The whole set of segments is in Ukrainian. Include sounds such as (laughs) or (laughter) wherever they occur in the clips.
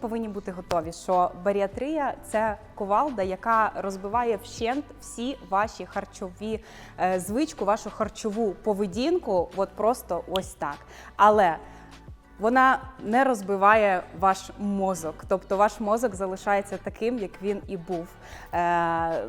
повинні бути готові, що баріатрія це ковалда, яка розбиває вщент всі ваші харчові звички, звичку, вашу харчову поведінку, от просто ось так. Але вона не розбиває ваш мозок, тобто ваш мозок залишається таким, як він і був. Е,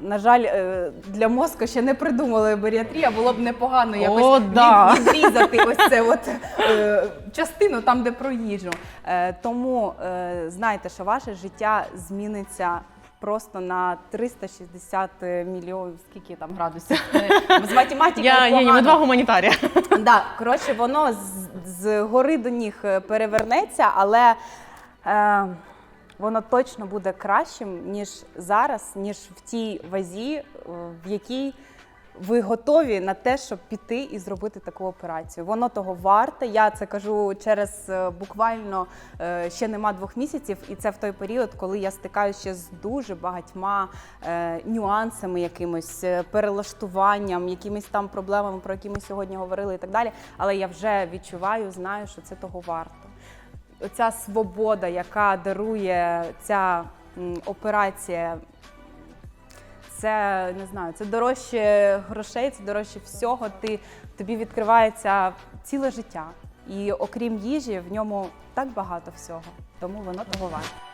на жаль, е, для мозку ще не придумали баріатрія, було б непогано якось О, від- да. відрізати ось це от е, частину там, де про їжу. Е, тому е, знайте, що ваше життя зміниться. Просто на 360 мільйонів, скільки там градусів (laughs) Е, з математики. Я, два гуманітарія. (laughs) Да, коротше, воно з, з гори до ніг е, перевернеться, але е, воно точно буде кращим, ніж зараз, ніж в тій вазі, е, в якій ви готові на те, щоб піти і зробити таку операцію. Воно того варте. Я це кажу через е, буквально е, ще нема двох місяців, і це в той період, коли я стикаюся ще з дуже багатьма е, нюансами, якимось перелаштуванням, якимись там проблемами, про які ми сьогодні говорили, і так далі. Але я вже відчуваю, знаю, що це того варто. Оця свобода, яка дарує ця операція, це не знаю, це дорожче грошей, це дорожче всього. Ти тобі відкривається ціле життя. І окрім їжі, в ньому так багато всього. Тому воно того варте.